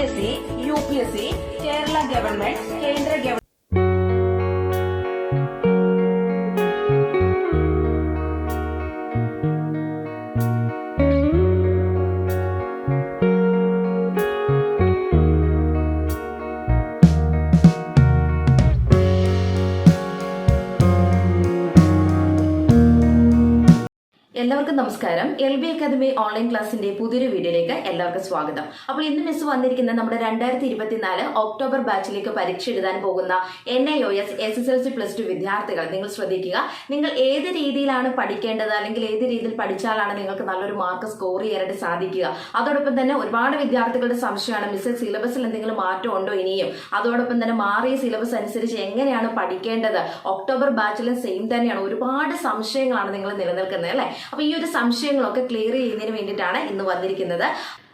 S C U P S C Kerala government കേന്ദ്ര government എല്ലാവർക്കും നമസ്കാരം. എൽ ബി അക്കാദമി ഓൺലൈൻ ക്ലാസിന്റെ പുതിയൊരു വീഡിയോയിലേക്ക് എല്ലാവർക്കും സ്വാഗതം. അപ്പോൾ ഇന്ന് മിസ് വന്നിരിക്കുന്ന നമ്മുടെ രണ്ടായിരത്തി ഇരുപത്തിനാല് ഒക്ടോബർ ബാച്ചിലേക്ക് പരീക്ഷ എഴുതാൻ പോകുന്ന N I O S S S L C plus two വിദ്യാർത്ഥികൾ നിങ്ങൾ ശ്രദ്ധിക്കുക. നിങ്ങൾ ഏത് രീതിയിലാണ് പഠിക്കേണ്ടത് അല്ലെങ്കിൽ ഏത് രീതിയിൽ പഠിച്ചാലാണ് നിങ്ങൾക്ക് നല്ലൊരു മാർക്ക് സ്കോർ ചെയ്യാനായിട്ട് സാധിക്കുക. അതോടൊപ്പം തന്നെ ഒരുപാട് വിദ്യാർത്ഥികളുടെ സംശയമാണ് മിസ് സിലബസിൽ എന്തെങ്കിലും മാറ്റം ഉണ്ടോ ഇനിയും? അതോടൊപ്പം തന്നെ മാറിയ സിലബസ് അനുസരിച്ച് എങ്ങനെയാണ് പഠിക്കേണ്ടത്? ഒക്ടോബർ ബാച്ചിലും സെയിം തന്നെയാണ്. ഒരുപാട് സംശയങ്ങളാണ് നിങ്ങൾ നിലനിൽക്കുന്നത് അല്ലേ? അപ്പൊ ഈ ഒരു സംശയങ്ങളൊക്കെ ക്ലിയർ ചെയ്യുന്നതിന് വേണ്ടിയിട്ടാണ് ഇന്ന് വന്നിരിക്കുന്നത്.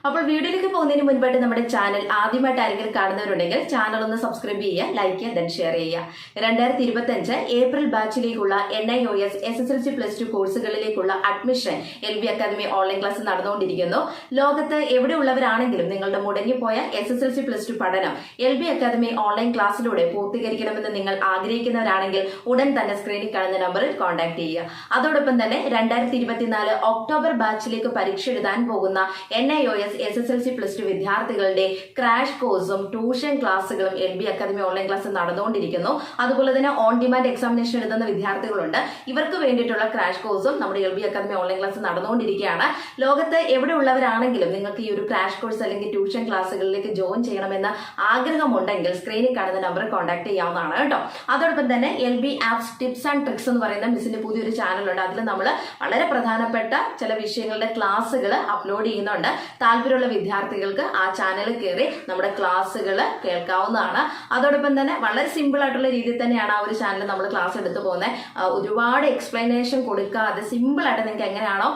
അപ്പോൾ വീഡിയോയിലേക്ക് പോകുന്നതിന് മുൻപായിട്ട് നമ്മുടെ ചാനൽ ആദ്യമായിട്ട് ആരെങ്കിലും കാണുന്നവരുണ്ടെങ്കിൽ ചാനൽ ഒന്ന് സബ്സ്ക്രൈബ് ചെയ്യുക ലൈക്ക് ചെയ്യുക ദെൻ ഷെയർ ചെയ്യുക. രണ്ടായിരത്തി ഇരുപത്തഞ്ച് ഏപ്രിൽ ബാച്ചിലേക്കുള്ള N I O S S S L C plus two കോഴ്സുകളിലേക്കുള്ള admission LB academy online class നടന്നുകൊണ്ടിരിക്കുന്നു. ലോകത്ത് എവിടെയുള്ളവരാണെങ്കിലും നിങ്ങളുടെ മുടങ്ങിപ്പോയ S S L C plus two പഠനം എൽ ബി അക്കാദമി ഓൺലൈൻ ക്ലാസ്സിലൂടെ പൂർത്തീകരിക്കണമെന്ന് നിങ്ങൾ ആഗ്രഹിക്കുന്നവരാണെങ്കിൽ ഉടൻ തന്നെ സ്ക്രീനിൽ കാണുന്ന നമ്പറിൽ കോൺടാക്ട് ചെയ്യുക. അതോടൊപ്പം തന്നെ രണ്ടായിരത്തി ഇരുപത്തിനാല് ഒക്ടോബർ ബാച്ചിലേക്ക് പരീക്ഷ എഴുതാൻ പോകുന്ന N I O S S S L C plus two വിദ്യാർത്ഥികളുടെ ക്രാഷ് കോഴ്സും ട്യൂഷൻ ക്ലാസ്സുകളും L B academy online class നടന്നുകൊണ്ടിരിക്കുന്നു. അതുപോലെ തന്നെ ഓൺ ഡിമാൻഡ് എക്സാമിനേഷൻ എഴുതുന്ന വിദ്യാർത്ഥികളുണ്ട്. ഇവർക്ക് വേണ്ടിയിട്ടുള്ള ക്രാഷ് കോഴ്സും നമ്മുടെ L B academy online class നടന്നുകൊണ്ടിരിക്കുകയാണ്. ലോകത്ത് എവിടെ ഉള്ളവരാണെങ്കിലും നിങ്ങൾക്ക് ഈ ഒരു ക്രാഷ് കോഴ്സ് അല്ലെങ്കിൽ ട്യൂഷൻ ക്ലാസ്സുകളിലേക്ക് ജോയിൻ ചെയ്യണമെന്ന് ആഗ്രഹമുണ്ടെങ്കിൽ സ്ക്രീനിൽ കാണുന്ന നമ്പർ കോൺടാക്ട് ചെയ്യാവുന്നതാണ് കേട്ടോ. അതോടൊപ്പം തന്നെ L B apps tips and tricks എന്ന് പറയുന്ന മിസ്സിന്റെ പുതിയൊരു ചാനലുണ്ട് അതിൽ നമ്മൾ വളരെ പ്രധാനപ്പെട്ട ചില വിഷയങ്ങളുടെ ക്ലാസ്സുകൾ അപ്ലോഡ് ചെയ്യുന്നുണ്ട്. താല്പര്യമുള്ള വിദ്യാർത്ഥികൾക്ക് ആ ചാനൽ കയറി നമ്മുടെ ക്ലാസ്സുകൾ കേൾക്കാവുന്നതാണ്. അതോടൊപ്പം തന്നെ വളരെ സിമ്പിൾ ആയിട്ടുള്ള രീതിയിൽ തന്നെയാണ് ആ ഒരു ചാനൽ നമ്മൾ ക്ലാസ് എടുത്തു പോകുന്നത് ഒരുപാട് എക്സ്പ്ലനേഷൻ കൊടുക്കാതെ സിമ്പിൾ ആയിട്ട് നിങ്ങൾക്ക് എങ്ങനെയാണോ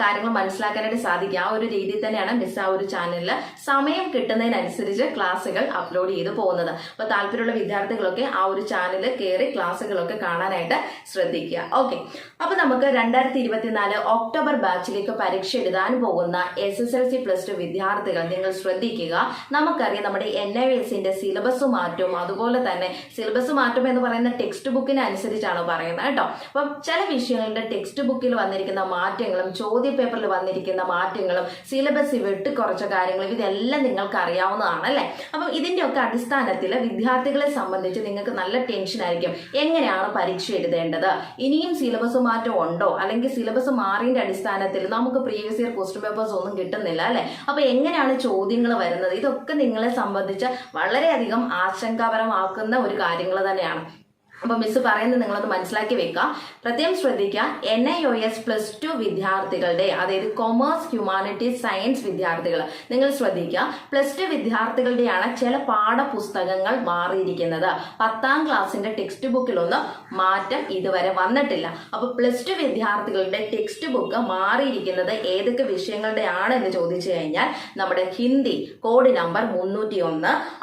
കാര്യങ്ങൾ മനസ്സിലാക്കാനായിട്ട് സാധിക്കുക. ആ ഒരു രീതിയിൽ തന്നെയാണ് മിസ് ആ ഒരു ചാനലിൽ സമയം കിട്ടുന്നതിനനുസരിച്ച് ക്ലാസ്സുകൾ അപ്ലോഡ് ചെയ്ത് പോകുന്നത്. അപ്പോൾ താല്പര്യമുള്ള വിദ്യാർത്ഥികളൊക്കെ ആ ഒരു ചാനൽ കയറി ക്ലാസ്സുകളൊക്കെ കാണാനായിട്ട് ശ്രദ്ധിക്കുക. ഓക്കെ അപ്പോൾ നമുക്ക് രണ്ടായിരത്തി ഇരുപത്തിനാല് ഒക്ടോബർ ബാച്ചിലേക്ക് പരീക്ഷ എഴുതാൻ പോകുന്ന S S L C plus two വിദ്യാർത്ഥികൾ നിങ്ങൾ ശ്രദ്ധിക്കുക. നമുക്കറിയാം നമ്മുടെ എൻ ഐ എസിന്റെ സിലബസ് മാറ്റും അതുപോലെ തന്നെ സിലബസ് മാറ്റം എന്ന് പറയുന്ന ടെക്സ്റ്റ് ബുക്കിന് അനുസരിച്ചാണ് പറയുന്നത് കേട്ടോ. അപ്പം ചില വിഷയങ്ങളുടെ ടെക്സ്റ്റ് ബുക്കിൽ വന്നിരിക്കുന്ന മാറ്റങ്ങളും ചോദ്യ പേപ്പറിൽ വന്നിരിക്കുന്ന മാറ്റങ്ങളും സിലബസ് വിട്ട് കുറച്ച കാര്യങ്ങളും ഇതെല്ലാം നിങ്ങൾക്ക് അറിയാവുന്നതാണ് അല്ലേ? അപ്പം ഇതിന്റെയൊക്കെ അടിസ്ഥാനത്തിൽ വിദ്യാർത്ഥികളെ സംബന്ധിച്ച് നിങ്ങൾക്ക് നല്ല ടെൻഷൻ ആയിരിക്കും. എങ്ങനെയാണ് പരീക്ഷ എഴുതേണ്ടത്? ഇനിയും സിലബസ് മാറ്റം ഉണ്ടോ? അല്ലെങ്കിൽ സിലബസ് മാറിയതിന്റെ അടിസ്ഥാനത്തിൽ നമുക്ക് പ്രീവിയസ് ഇയർ ക്വസ്റ്റ്യൻ പേപ്പേഴ്സ് ഒന്നും കിട്ടുന്നില്ല അല്ലെ? അപ്പൊ എങ്ങനെയാണ് ചോദ്യങ്ങൾ വരുന്നത്? ഇതൊക്കെ നിങ്ങളെ സംബന്ധിച്ച് വളരെയധികം ആശങ്കാപരമാക്കുന്ന ഒരു കാര്യങ്ങൾ തന്നെയാണ്. അപ്പൊ മിസ് പറയുന്നത് നിങ്ങളൊന്ന് മനസ്സിലാക്കി വെക്കുക പ്രത്യേകം ശ്രദ്ധിക്കുക N I O S plus two വിദ്യാർത്ഥികളുടെ അതായത് കൊമേഴ്സ് ഹ്യൂമാനിറ്റീസ് സയൻസ് വിദ്യാർത്ഥികൾ. നിങ്ങൾ ശ്രദ്ധിക്കുക പ്ലസ് ടു വിദ്യാർത്ഥികളുടെയാണ് ചില പാഠപുസ്തകങ്ങൾ മാറിയിരിക്കുന്നത്. പത്താം ക്ലാസ്സിന്റെ ടെക്സ്റ്റ് ബുക്കിലൊന്നും മാറ്റം ഇതുവരെ വന്നിട്ടില്ല. അപ്പൊ പ്ലസ് ടു വിദ്യാർത്ഥികളുടെ ടെക്സ്റ്റ് ബുക്ക് മാറിയിരിക്കുന്നത് ഏതൊക്കെ വിഷയങ്ങളുടെയാണ് എന്ന് ചോദിച്ചു കഴിഞ്ഞാൽ നമ്മുടെ ഹിന്ദി കോഡ് നമ്പർ മുന്നൂറ്റി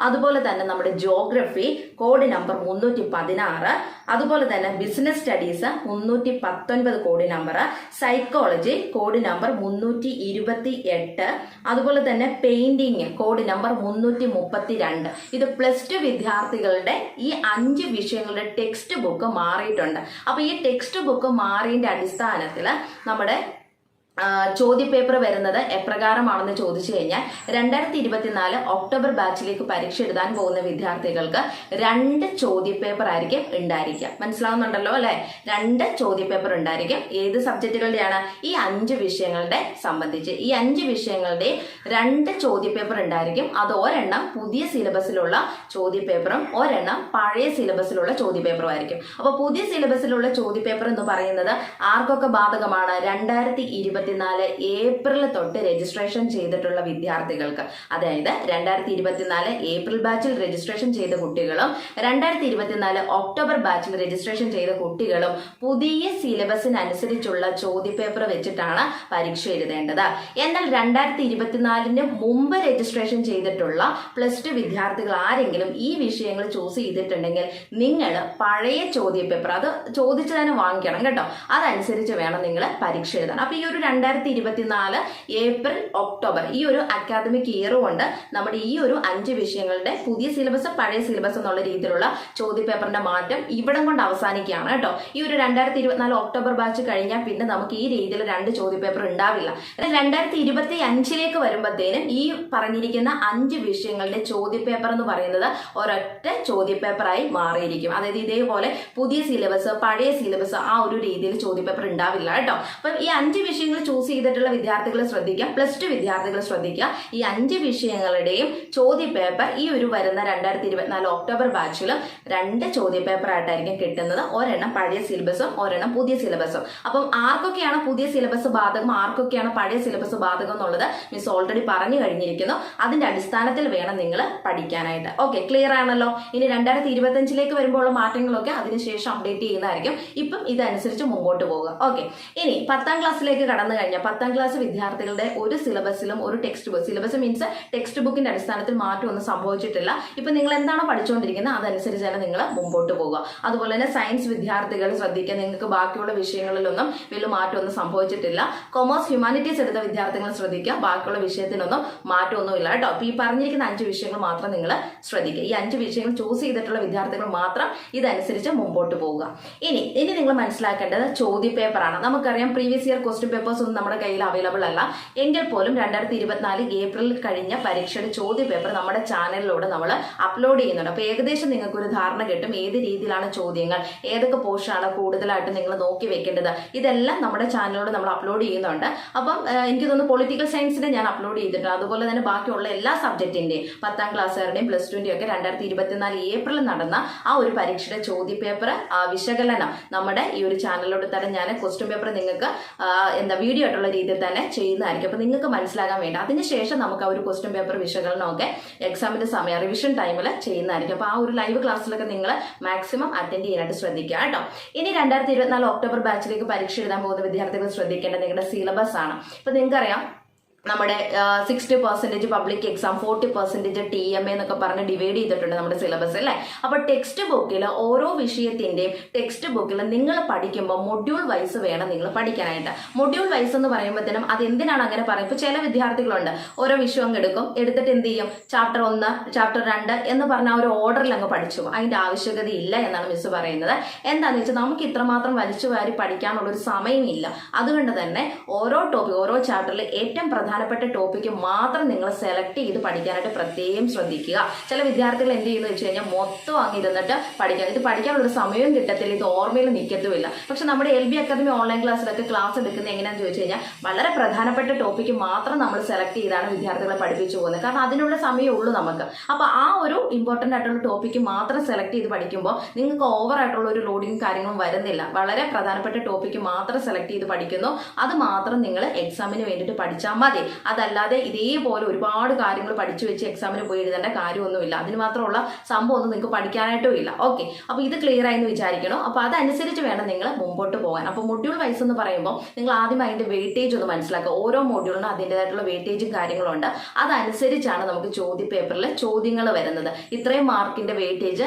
അതുപോലെ തന്നെ നമ്മുടെ ജോഗ്രഫി കോഡ് നമ്പർ മുന്നൂറ്റി പതിനാറ് അതുപോലെ തന്നെ ബിസിനസ് സ്റ്റഡീസ് മുന്നൂറ്റി പത്തൊൻപത് code number psychology code number മുന്നൂറ്റി ഇരുപത്തി എട്ട് അതുപോലെ തന്നെ പെയിന്റിങ് കോഡ് നമ്പർ മുന്നൂറ്റി മുപ്പത്തി രണ്ട് ഇത് പ്ലസ് ടു വിദ്യാർത്ഥികളുടെ ഈ അഞ്ച് വിഷയങ്ങളുടെ ടെക്സ്റ്റ് ബുക്ക് മാറിയിട്ടുണ്ട്. അപ്പൊ ഈ ടെക്സ്റ്റ് ബുക്ക് മാറിയതിന്റെ അടിസ്ഥാനത്തിൽ നമ്മുടെ ചോദ്യപേപ്പർ വരുന്നത് എപ്രകാരമാണെന്ന് ചോദിച്ചു കഴിഞ്ഞാൽ രണ്ടായിരത്തി ഇരുപത്തിനാല് ഒക്ടോബർ ബാച്ചിലേക്ക് പരീക്ഷ എഴുതാൻ പോകുന്ന വിദ്യാർത്ഥികൾക്ക് രണ്ട് ചോദ്യപേപ്പർ ആയിരിക്കും ഉണ്ടായിരിക്കുക. മനസ്സിലാവുന്നുണ്ടല്ലോ അല്ലെ? രണ്ട് ചോദ്യപേപ്പർ ഉണ്ടായിരിക്കും. ഏത് സബ്ജക്റ്റുകളുടെയാണ്? ഈ അഞ്ച് വിഷയങ്ങളുടെ സംബന്ധിച്ച്. ഈ അഞ്ച് വിഷയങ്ങളുടെ രണ്ട് ചോദ്യപേപ്പർ ഉണ്ടായിരിക്കും. അത് ഒരെണ്ണം പുതിയ സിലബസിലുള്ള ചോദ്യപേപ്പറും ഒരെണ്ണം പഴയ സിലബസിലുള്ള ചോദ്യപേപ്പറും ആയിരിക്കും. അപ്പോൾ പുതിയ സിലബസിലുള്ള ചോദ്യപേപ്പർ എന്ന് പറയുന്നത് ആർക്കൊക്കെ ബാധകമാണ്? രണ്ടായിരത്തി ഇരുപത്തിനാല് ഏപ്രിൽ തൊട്ട് രജിസ്ട്രേഷൻ ചെയ്തിട്ടുള്ള വിദ്യാർത്ഥികൾക്ക്. അതായത് രണ്ടായിരത്തി ഇരുപത്തിനാല് ഏപ്രിൽ ബാച്ചിൽ രജിസ്ട്രേഷൻ ചെയ്ത കുട്ടികളും രണ്ടായിരത്തി ഇരുപത്തിനാല് ഒക്ടോബർ ബാച്ചിൽ രജിസ്ട്രേഷൻ ചെയ്ത കുട്ടികളും പുതിയ സിലബസിനനുസരിച്ചുള്ള ചോദ്യപേപ്പർ വെച്ചിട്ടാണ് പരീക്ഷ എഴുതേണ്ടത്. എന്നാൽ രണ്ടായിരത്തി ഇരുപത്തിനാലിന് മുമ്പ് രജിസ്ട്രേഷൻ ചെയ്തിട്ടുള്ള പ്ലസ് ടു വിദ്യാർത്ഥികൾ ആരെങ്കിലും ഈ വിഷയങ്ങൾ ചൂസ് ചെയ്തിട്ടുണ്ടെങ്കിൽ നിങ്ങൾ പഴയ ചോദ്യപേപ്പർ അത് ചോദിച്ചു തന്നെ വാങ്ങിക്കണം കേട്ടോ. അതനുസരിച്ച് വേണം നിങ്ങൾ പരീക്ഷ എഴുതാൻ. അപ്പൊ ഈ ഒരു രണ്ടായിരത്തി ഇരുപത്തിനാല് ഏപ്രിൽ ഒക്ടോബർ. ഈ ഒരു അക്കാദമിക് ഇയർ കൊണ്ട് നമ്മുടെ ഈ ഒരു അഞ്ച് വിഷയങ്ങളുടെ പുതിയ സിലബസ് പഴയ സിലബസ് എന്നുള്ള രീതിയിലുള്ള ചോദ്യപേപ്പറിന്റെ മാറ്റം ഇവിടം കൊണ്ട് അവസാനിക്കുകയാണ് കേട്ടോ. ഈ ഒരു രണ്ടായിരത്തി ഇരുപത്തിനാല് ഒക്ടോബർ ബാച്ച് കഴിഞ്ഞാൽ പിന്നെ നമുക്ക് ഈ രീതിയിൽ രണ്ട് ചോദ്യപേപ്പർ ഉണ്ടാവില്ല. രണ്ടായിരത്തി ഇരുപത്തി അഞ്ചിലേക്ക് വരുമ്പോഴത്തേനും ഈ പറഞ്ഞിരിക്കുന്ന അഞ്ച് വിഷയങ്ങളുടെ ചോദ്യപേപ്പർ എന്ന് പറയുന്നത് ഒരൊറ്റ ചോദ്യപേപ്പറായി മാറിയിരിക്കും. അതായത് ഇതേപോലെ പുതിയ സിലബസ് പഴയ സിലബസ് ആ ഒരു രീതിയിൽ ചോദ്യപേപ്പർ ഉണ്ടാവില്ല കേട്ടോ. അപ്പം ഈ അഞ്ച് വിഷയങ്ങൾ ചൂസ് ചെയ്തിട്ടുള്ള വിദ്യാർത്ഥികൾ ശ്രദ്ധിക്കുക പ്ലസ് ടു വിദ്യാർത്ഥികൾ ശ്രദ്ധിക്കുക ഈ അഞ്ച് വിഷയങ്ങളുടെയും ചോദ്യ പേപ്പർ ഈ ഒരു വരുന്ന രണ്ടായിരത്തി ഇരുപത്തിനാല് ഒക്ടോബർ ബാച്ചിൽ രണ്ട് ചോദ്യപേപ്പർ ആയിട്ടായിരിക്കും കിട്ടുന്നത്. ഒരെണ്ണം പഴയ സിലബസും ഒരെണ്ണം പുതിയ സിലബസും അപ്പം ആർക്കൊക്കെയാണ് പുതിയ സിലബസ് ബാധകം? ആർക്കൊക്കെയാണ് പഴയ സിലബസ് ബാധകം എന്നുള്ളത് മിസ് ഓൾറെഡി പറഞ്ഞു കഴിഞ്ഞിരിക്കുന്നു. അതിന്റെ അടിസ്ഥാനത്തിൽ വേണം നിങ്ങൾ പഠിക്കാനായിട്ട്. ഓക്കെ ക്ലിയർ ആണല്ലോ? ഇനി രണ്ടായിരത്തി ഇരുപത്തി അഞ്ചിലേക്ക് വരുമ്പോൾ മാറ്റങ്ങളൊക്കെ അതിനുശേഷം അപ്ഡേറ്റ് ചെയ്യുന്നതായിരിക്കും. ഇപ്പം ഇതനുസരിച്ച് മുമ്പോട്ട് പോകുക ഓക്കെ ഇനി പത്താം ക്ലാസ്സിലേക്ക് കടന്നു കഴിഞ്ഞാൽ പത്താം ക്ലാസ് വിദ്യാർത്ഥികളുടെ ഒരു സിലബസിലും ഒരു text book syllabus means text ബുക്കിന്റെ അടിസ്ഥാനത്തിൽ മാറ്റമൊന്നും സംഭവിച്ചിട്ടില്ല. ഇപ്പൊ നിങ്ങൾ എന്താണോ പഠിച്ചുകൊണ്ടിരിക്കുന്നത് അതനുസരിച്ച് തന്നെ നിങ്ങൾ മുമ്പോട്ട് പോകുക അതുപോലെ തന്നെ സയൻസ് വിദ്യാർത്ഥികൾ ശ്രദ്ധിക്കുക. നിങ്ങൾക്ക് ബാക്കിയുള്ള വിഷയങ്ങളിലൊന്നും വലിയ മാറ്റമൊന്നും സംഭവിച്ചിട്ടില്ല. കൊമേഴ്സ് ഹ്യൂമാനിറ്റീസ് എടുത്ത വിദ്യാർത്ഥികൾ ശ്രദ്ധിക്കുക. ബാക്കിയുള്ള വിഷയത്തിനൊന്നും മാറ്റമൊന്നുമില്ല കേട്ടോ. അപ്പൊ ഈ പറഞ്ഞിരിക്കുന്ന അഞ്ച് വിഷയങ്ങൾ മാത്രം നിങ്ങൾ ശ്രദ്ധിക്കുക. ഈ അഞ്ച് വിഷയങ്ങൾ ചൂസ് ചെയ്തിട്ടുള്ള വിദ്യാർത്ഥികൾ മാത്രം ഇതനുസരിച്ച് മുമ്പോട്ട് പോവുക. ഇനി ഇനി നിങ്ങൾ മനസ്സിലാക്കേണ്ടത് ചോദ്യ പേപ്പറാണ് നമുക്കറിയാം പ്രീവിയസ് ഇയർ ക്വസ്റ്റ്യൻ പേപ്പേഴ്സ് ഒന്നും നമ്മുടെ കയ്യിൽ അവൈലബിൾ അല്ല. എങ്കിൽ പോലും രണ്ടായിരത്തി ഇരുപത്തിനാല് ഏപ്രിലിൽ കഴിഞ്ഞ പരീക്ഷയുടെ ചോദ്യ പേപ്പർ നമ്മുടെ ചാനലിലൂടെ നമ്മൾ അപ്ലോഡ് ചെയ്യുന്നുണ്ട്. അപ്പോൾ ഏകദേശം നിങ്ങൾക്ക് ഒരു ധാരണ കിട്ടും ഏത് രീതിയിലാണ് ചോദ്യങ്ങൾ ഏതൊക്കെ പോർഷനാണ് കൂടുതലായിട്ട് നിങ്ങൾ നോക്കി വെക്കേണ്ടത്. ഇതെല്ലാം നമ്മുടെ ചാനലിലൂടെ നമ്മൾ അപ്ലോഡ് ചെയ്യുന്നുണ്ട്. അപ്പം എനിക്ക് തോന്നുന്നു പൊളിറ്റിക്കൽ സയൻസിന്റെ ഞാൻ അപ്ലോഡ് ചെയ്തിട്ടുണ്ട്. അതുപോലെ തന്നെ ബാക്കിയുള്ള എല്ലാ സബ്ജക്റ്റിന്റെയും പത്താം ക്ലാസ്സുകാരുടെയും പ്ലസ് ടുവിന്റെയും ഒക്കെ രണ്ടായിരത്തി ഇരുപത്തിനാല് ഏപ്രിലിൽ നടന്ന ആ ഒരു പരീക്ഷയുടെ ചോദ്യ പേപ്പർ വിശകലനം നമ്മുടെ ഈ ഒരു ചാനലിലൂടെ തന്നെ ഞാൻ ക്വസ്റ്റ്യൻ പേപ്പർ നിങ്ങൾക്ക് എന്താ വീഡിയോ ആയിട്ടുള്ള രീതിയിൽ തന്നെ ചെയ്യുന്നതായിരിക്കും. അപ്പൊ നിങ്ങൾക്ക് മനസ്സിലാകാൻ വേണ്ട. അതിനുശേഷം നമുക്ക് ആ ഒരു ക്വസ്റ്റ്യൻ പേപ്പർ വിശകലനമൊക്കെ എക്സാമിന്റെ സമയം റിവിഷൻ ടൈമിൽ ചെയ്യുന്നതായിരിക്കും. അപ്പൊ ആ ഒരു ലൈവ് ക്ലാസ്സിലൊക്കെ നിങ്ങൾ മാക്സിമം അറ്റൻഡ് ചെയ്യാനായിട്ട് ശ്രദ്ധിക്കുക കേട്ടോ. ഇനി രണ്ടായിരത്തി ഇരുപത്തിനാല് ഒക്ടോബർ ബാച്ചിലേക്ക് പരീക്ഷ എഴുതാൻ പോകുന്ന വിദ്യാർത്ഥികൾ ശ്രദ്ധിക്കേണ്ട നിങ്ങളുടെ സിലബസ് ആണ്. ഇപ്പൊ നിങ്ങൾക്കറിയാം നമ്മുടെ sixty percentage public exam forty percentage T M A എന്നൊക്കെ പറഞ്ഞ് ഡിവൈഡ് ചെയ്തിട്ടുണ്ട് നമ്മുടെ സിലബസ് അല്ലേ? അപ്പോൾ ടെക്സ്റ്റ് ബുക്കിൽ ഓരോ വിഷയത്തിന്റെയും ടെക്സ്റ്റ് ബുക്കിൽ നിങ്ങൾ പഠിക്കുമ്പോൾ മൊഡ്യൂൾ വൈസ് വേണം നിങ്ങൾ പഠിക്കാനായിട്ട്. മൊഡ്യൂൾ വൈസ് എന്ന് പറയുമ്പോഴത്തേനും അത് എന്തിനാണ് അങ്ങനെ പറയുന്നത്? ഇപ്പോൾ ചില വിദ്യാർത്ഥികളുണ്ട്. ഓരോ വിഷയം അങ്ങ് എടുക്കും എടുത്തിട്ട് എന്ത് ചെയ്യും? ചാപ്റ്റർ ഒന്ന് ചാപ്റ്റർ രണ്ട് എന്ന് പറഞ്ഞ ആ ഒരു ഓർഡറിൽ അങ്ങ് പഠിച്ചു. അതിന്റെ ആവശ്യകത ഇല്ല എന്നാണ് മിസ് പറയുന്നത്. എന്താണെന്ന് വെച്ചാൽ നമുക്ക് ഇത്രമാത്രം വലിച്ചു വാരി പഠിക്കാനുള്ള ഒരു സമയമില്ല. അതുകൊണ്ട് തന്നെ ഓരോ ടോപ്പിക് ഓരോ ചാപ്റ്ററിൽ ഏറ്റവും പ്രധാനപ്പെട്ട ടോപ്പിക്ക് മാത്രം നിങ്ങൾ സെലക്ട് ചെയ്ത് പഠിക്കാനായിട്ട് പ്രത്യേകം ശ്രദ്ധിക്കുക. ചില വിദ്യാർത്ഥികൾ എന്ത് ചെയ്യുന്നു വെച്ച് കഴിഞ്ഞാൽ മൊത്തം അങ്ങ് ഇരുന്നിട്ട് പഠിക്കാൻ. ഇത് പഠിക്കാനുള്ള ഒരു സമയവും കിട്ടത്തില്ല ഇത് ഓർമ്മയിൽ നിൽക്കത്തുമില്ല പക്ഷെ നമ്മുടെ എൽ ബി അക്കാദമി ഓൺലൈൻ ക്ലാസ്സിലൊക്കെ ക്ലാസ് എടുക്കുന്നത് എങ്ങനെയാണെന്ന് ചോദിച്ചു കഴിഞ്ഞാൽ വളരെ പ്രധാനപ്പെട്ട ടോപ്പിക്ക് മാത്രം നമ്മൾ സെലക്ട് ചെയ്താണ് വിദ്യാർത്ഥികളെ പഠിപ്പിച്ചു പോകുന്നത്. കാരണം അതിനുള്ള സമയമേ ഉള്ളൂ നമുക്ക്. അപ്പോൾ ആ ഒരു ഇമ്പോർട്ടന്റ് ആയിട്ടുള്ള ടോപ്പിക്ക് മാത്രം സെലക്ട് ചെയ്ത് പഠിക്കുമ്പോൾ നിങ്ങൾക്ക് ഓവർ ആയിട്ടുള്ള ഒരു ലോഡിങ് കാര്യങ്ങളും വരുന്നില്ല. വളരെ പ്രധാനപ്പെട്ട ടോപ്പിക്ക് മാത്രം സെലക്ട് ചെയ്ത് പഠിക്കുന്നു. അത് മാത്രം നിങ്ങൾ എക്സാമിന് വേണ്ടിയിട്ട് പഠിച്ചാൽ മതി. അതല്ലാതെ ഇതേപോലെ ഒരുപാട് കാര്യങ്ങൾ പഠിച്ചു വെച്ച് എക്സാമിന് പോയി എഴുതേണ്ട കാര്യമൊന്നുമില്ല. അതിന് മാത്രമുള്ള സംഭവം ഒന്നും നിങ്ങൾക്ക് പഠിക്കാനായിട്ടും ഇല്ല. ഓക്കെ അപ്പോൾ ഇത് ക്ലിയർ ആയി എന്ന് വിചാരിക്കണം? അപ്പൊ അതനുസരിച്ച് വേണം നിങ്ങൾ മുമ്പോട്ട് പോകാൻ. അപ്പോൾ മൊഡ്യൂൾ വൈസ് എന്ന് പറയുമ്പോൾ നിങ്ങൾ ആദ്യം അതിന്റെ വെയിറ്റേജ് ഒന്ന് മനസ്സിലാക്കുക. ഓരോ മൊഡ്യൂളിനും അതിന്റെതായിട്ടുള്ള വെയിറ്റേജും കാര്യങ്ങളുണ്ട് അതനുസരിച്ചാണ് നമുക്ക് ചോദ്യ പേപ്പറിൽ ചോദ്യങ്ങൾ വരുന്നത്. ഇത്രയും മാർക്കിന്റെ വെയിറ്റേജ്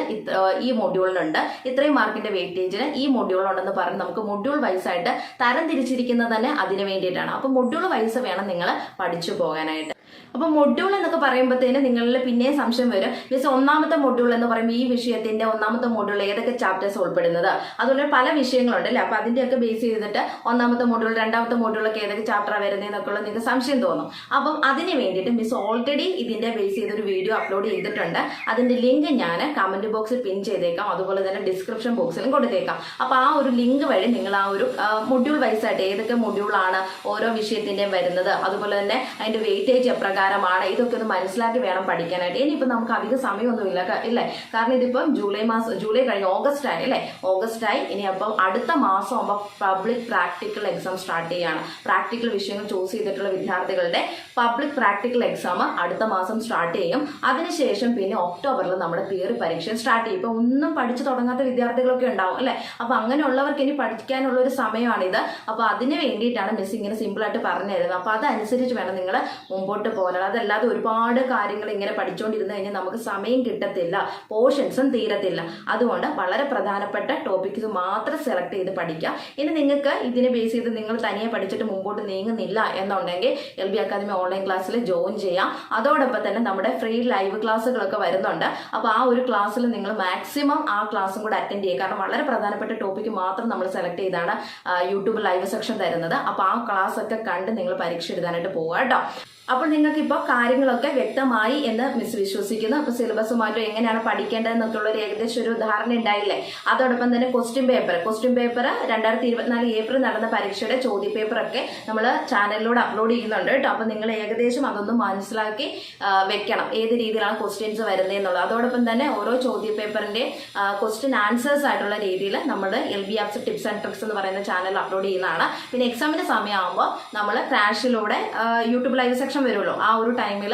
ഈ മൊഡ്യൂളിനുണ്ട് ഇത്രയും മാർക്കിന്റെ വെയിറ്റേജിന് ഈ മൊഡ്യൂളുണ്ടെന്ന് പറഞ്ഞ് നമുക്ക് മൊഡ്യൂൾ വൈസ് ആയിട്ട് തരം തിരിച്ചിരിക്കുന്നത് തന്നെ അതിന് വേണ്ടിയിട്ടാണ്. അപ്പോൾ മൊഡ്യൂൾ വൈസ് വേണം നിങ്ങൾ പഠിച്ചു പോകാനായിട്ട് അപ്പൊ മൊഡ്യൂൾ എന്നൊക്കെ പറയുമ്പോഴത്തേന് നിങ്ങളിൽ പിന്നെ സംശയം വരും. മീൻസ് ഒന്നാമത്തെ മൊഡ്യൂൾ എന്ന് പറയുമ്പോൾ ഈ വിഷയത്തിന്റെ ഒന്നാമത്തെ മൊഡ്യൂൾ ഏതൊക്കെ ചാപ്റ്റേഴ്സ് ഉൾപ്പെടുന്നത്? അതുപോലെ പല വിഷയങ്ങളുണ്ട് അല്ലേ അപ്പൊ അതിന്റെയൊക്കെ ബേസ് ചെയ്തിട്ട് ഒന്നാമത്തെ മൊഡ്യൂൾ രണ്ടാമത്തെ മൊഡ്യൂളൊക്കെ ഏതൊക്കെ ചാപ്റ്റർ വരുന്നതെന്നൊക്കെ ഉള്ള നിങ്ങൾക്ക് സംശയം തോന്നും. അപ്പം അതിന് വേണ്ടിയിട്ട് മിസ് ഓൾറെഡി ഇതിന്റെ ബേസ് ചെയ്തൊരു വീഡിയോ അപ്ലോഡ് ചെയ്തിട്ടുണ്ട്. അതിന്റെ ലിങ്ക് ഞാൻ കമന്റ് ബോക്സിൽ പിൻ ചെയ്തേക്കാം. അതുപോലെ തന്നെ ഡിസ്ക്രിപ്ഷൻ ബോക്സിലും കൊടുത്തേക്കാം. അപ്പൊ ആ ഒരു ലിങ്ക് വഴി നിങ്ങൾ ആ ഒരു മൊഡ്യൂൾ വൈസ് ആയിട്ട് ഏതൊക്കെ മൊഡ്യൂളാണ് ഓരോ വിഷയത്തിന്റെയും വരുന്നത്. അതുപോലെ തന്നെ അതിന്റെ വെയിറ്റേജ് എപ്രകാരമാണ് ഇതൊക്കെ ഒന്ന് മനസ്സിലാക്കി വേണം പഠിക്കാനായിട്ട്. ഇനിയിപ്പോൾ നമുക്ക് അധിക സമയമൊന്നുമില്ല ഇല്ല കാരണം ഇതിപ്പം ജൂലൈ മാസം ജൂലൈ കഴിഞ്ഞ് ഓഗസ്റ്റ് ആയി അല്ലേ? ഓഗസ്റ്റ് ആയി. ഇനി അപ്പം അടുത്ത മാസം ആകുമ്പോൾ പബ്ലിക് പ്രാക്ടിക്കൽ എക്സാം സ്റ്റാർട്ട് ചെയ്യാണ്. പ്രാക്ടിക്കൽ വിഷയങ്ങൾ ചൂസ് ചെയ്തിട്ടുള്ള വിദ്യാർത്ഥികളുടെ പബ്ലിക് പ്രാക്ടിക്കൽ എക്സാം അടുത്ത മാസം സ്റ്റാർട്ട് ചെയ്യും. അതിനുശേഷം പിന്നെ ഒക്ടോബറിൽ നമ്മുടെ തിയറി പരീക്ഷ സ്റ്റാർട്ട് ചെയ്യും. ഇപ്പം ഒന്നും പഠിച്ചു തുടങ്ങാത്ത വിദ്യാർത്ഥികളൊക്കെ ഉണ്ടാവും അല്ലേ? അപ്പം അങ്ങനെയുള്ളവർക്ക് ഇനി പഠിക്കാനുള്ള ഒരു സമയമാണിത്. അപ്പോൾ അതിന് വേണ്ടിയിട്ടാണ് മിസ് ഇങ്ങനെ സിമ്പിൾ ആയിട്ട് പറഞ്ഞു തരുന്നത്. അപ്പോൾ അതനുസരിച്ച് വേണം നിങ്ങൾ മുമ്പോട്ട് പോകാൻ തോന്നണം അതല്ലാതെ ഒരുപാട് കാര്യങ്ങൾ ഇങ്ങനെ പഠിച്ചുകൊണ്ടിരുന്ന് കഴിഞ്ഞാൽ നമുക്ക് സമയം കിട്ടത്തില്ല പോർഷൻസും തീരത്തില്ല. അതുകൊണ്ട് വളരെ പ്രധാനപ്പെട്ട ടോപ്പിക്സ് മാത്രം സെലക്ട് ചെയ്ത് പഠിക്കുക. ഇനി നിങ്ങൾക്ക് ഇതിനെ ബേസ് ചെയ്ത് നിങ്ങൾ തനിയെ പഠിച്ചിട്ട് മുമ്പോട്ട് നീങ്ങുന്നില്ല എന്നുണ്ടെങ്കിൽ എൽ ബി അക്കാദമി ഓൺലൈൻ ക്ലാസ്സിൽ ജോയിൻ ചെയ്യാം. അതോടൊപ്പം തന്നെ നമ്മുടെ ഫ്രീ ലൈവ് ക്ലാസ്സുകളൊക്കെ വരുന്നുണ്ട്. അപ്പോൾ ആ ഒരു ക്ലാസ്സിൽ നിങ്ങൾ മാക്സിമം ആ ക്ലാസ്സും കൂടെ അറ്റൻഡ് ചെയ്യുക. കാരണം വളരെ പ്രധാനപ്പെട്ട ടോപ്പിക്ക് മാത്രം നമ്മൾ സെലക്ട് ചെയ്താണ് യൂട്യൂബ് ലൈവ് സെക്ഷൻ തരുന്നത്. അപ്പോൾ ആ ക്ലാസ് ഒക്കെ കണ്ട് നിങ്ങൾ പരീക്ഷ എഴുതാനായിട്ട് പോവുക കേട്ടോ. അപ്പോൾ നിങ്ങൾക്ക് ഇപ്പോൾ കാര്യങ്ങളൊക്കെ വ്യക്തമായി എന്ന് മിസ് വിശ്വസിക്കുന്നു. അപ്പോൾ സിലബസ് മാറ്റം എങ്ങനെയാണ് പഠിക്കേണ്ടതെന്നൊക്കെ ഉള്ള ഒരു ഏകദേശം ഒരു ധാരണ ഉണ്ടായില്ലേ? അതോടൊപ്പം തന്നെ ക്വസ്റ്റ്യൻ പേപ്പർ ക്വസ്റ്റ്യൻ പേപ്പർ രണ്ടായിരത്തി ഇരുപത്തിനാല് ഏപ്രിൽ നടന്ന പരീക്ഷയുടെ ചോദ്യ പേപ്പറൊക്കെ നമ്മൾ ചാനലിലൂടെ അപ്ലോഡ് ചെയ്യുന്നുണ്ട് കേട്ടോ. അപ്പോൾ നിങ്ങൾ ഏകദേശം അതൊന്ന് മനസ്സിലാക്കി വെക്കണം. ഏത് രീതിയിലാണ് ക്വസ്റ്റ്യൻസ് വരുന്നത് എന്നുള്ളത്. അതോടൊപ്പം തന്നെ ഓരോ ചോദ്യ പേപ്പറിന്റെ ക്വസ്റ്റ്യൻ ആൻസേഴ്സ് ആയിട്ടുള്ള രീതിയിൽ നമ്മൾ L B apps tips and tricks എന്ന് പറയുന്ന ചാനൽ അപ്ലോഡ് ചെയ്യുന്നതാണ്. പിന്നെ എക്സാമിന്റെ സമയമാകുമ്പോൾ നമ്മൾ ക്രാഷിലൂടെ യൂട്യൂബ് ലൈവ് സെക്ഷൻ വരുമല്ലോ. ആ ഒരു ടൈമിൽ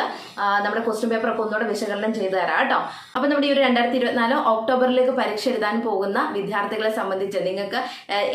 നമ്മുടെ ക്വസ്റ്റ്യൻ പേപ്പർ ഒക്കെ ഒന്നുകൂടെ വിശകലനം ചെയ്തു തരാം കേട്ടോ. അപ്പോൾ നമ്മുടെ ഈ ഒരു രണ്ടായിരത്തി ഇരുപത്തിനാല് ഒക്ടോബറിലേക്ക് പരീക്ഷ എഴുതാൻ പോകുന്ന വിദ്യാർത്ഥികളെ സംബന്ധിച്ച് നിങ്ങൾക്ക്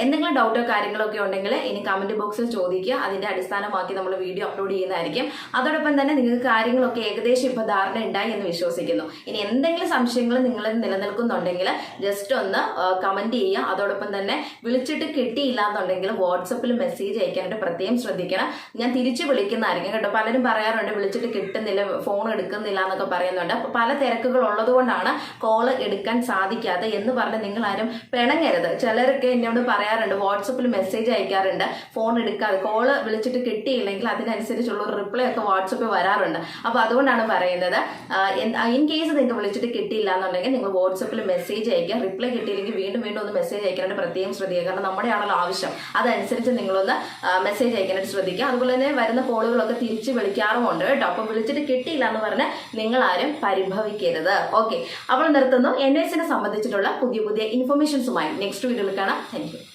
എന്തെങ്കിലും ഡൗട്ടോ കാര്യങ്ങളോ ഒക്കെ ഉണ്ടെങ്കിൽ ഇനി കമന്റ് ബോക്സിൽ ചോദിക്കുക. അതിന്റെ അടിസ്ഥാനമാക്കി നമ്മൾ വീഡിയോ അപ്ലോഡ് ചെയ്യുന്നതായിരിക്കും. അതോടൊപ്പം തന്നെ നിങ്ങൾക്ക് കാര്യങ്ങളൊക്കെ ഏകദേശം ഇപ്പോൾ ധാരണ ഉണ്ടായി എന്ന് വിശ്വസിക്കുന്നു. ഇനി എന്തെങ്കിലും സംശയങ്ങൾ നിങ്ങൾ നിലനിൽക്കുന്നുണ്ടെങ്കിൽ ജസ്റ്റ് ഒന്ന് കമന്റ് ചെയ്യുക. അതോടൊപ്പം തന്നെ വിളിച്ചിട്ട് കിട്ടിയില്ല എന്നുണ്ടെങ്കിൽ വാട്സപ്പിൽ മെസ്സേജ് അയക്കാനായിട്ട് പ്രത്യേകം ശ്രദ്ധിക്കണം. ഞാൻ തിരിച്ച് വിളിക്കുന്നതായിരിക്കും കേട്ടോ. പലരും പറയാറുണ്ട് വിളിച്ചിട്ട് കിട്ടുന്നില്ല ഫോൺ എടുക്കുന്നില്ല എന്നൊക്കെ പറയുന്നുണ്ട്. അപ്പോൾ പല തിരക്കുകൾ ഉള്ളതുകൊണ്ടാണ് കോൾ എടുക്കാൻ സാധിക്കാതെ എന്ന് പറഞ്ഞ് നിങ്ങൾ ആരും പിണങ്ങരുത്. ചിലരൊക്കെ എന്നോട് പറയാറുണ്ട് വാട്സപ്പിൽ മെസ്സേജ് അയക്കാറുണ്ട് ഫോൺ എടുക്കാതെ കോൾ വിളിച്ചിട്ട് കിട്ടിയില്ലെങ്കിൽ അതിനനുസരിച്ചുള്ള ഒരു റിപ്ലൈ ഒക്കെ വാട്സപ്പിൽ വരാറുണ്ട്. അപ്പോൾ അതുകൊണ്ടാണ് പറയുന്നത്. ഇൻ കേസ് നിങ്ങൾക്ക് വിളിച്ചിട്ട് കിട്ടിയില്ല എന്നുണ്ടെങ്കിൽ നിങ്ങൾ വാട്സപ്പിൽ മെസ്സേജ് അയക്കുക. റിപ്ലൈ കിട്ടിയില്ലെങ്കിൽ വീണ്ടും വീണ്ടും ഒന്ന് മെസ്സേജ് അയക്കാനായിട്ട് പ്രത്യേകം ശ്രദ്ധിക്കുക. കാരണം നമ്മുടെ ആണല്ലോ ആവശ്യം. അതനുസരിച്ച് നിങ്ങളൊന്ന് മെസ്സേജ് അയക്കാനായിട്ട് ശ്രദ്ധിക്കുക. അതുപോലെ തന്നെ വരുന്ന കോളുകളൊക്കെ തിരിച്ച് വിളിക്കാറുമുണ്ട്. കേട്ടോ. അപ്പം വിളിച്ചിട്ട് കിട്ടിയില്ല എന്ന് പറഞ്ഞ് നിങ്ങൾ ആരും പരിഭവിക്കരുത്. ഓക്കെ അപ്പോൾ നിർത്തുന്നു. എൻ എസിനെ സംബന്ധിച്ചിട്ടുള്ള പുതിയ പുതിയ ഇൻഫർമേഷൻസുമായി നെക്സ്റ്റ് വീഡിയോയിൽ കാണാം. താങ്ക്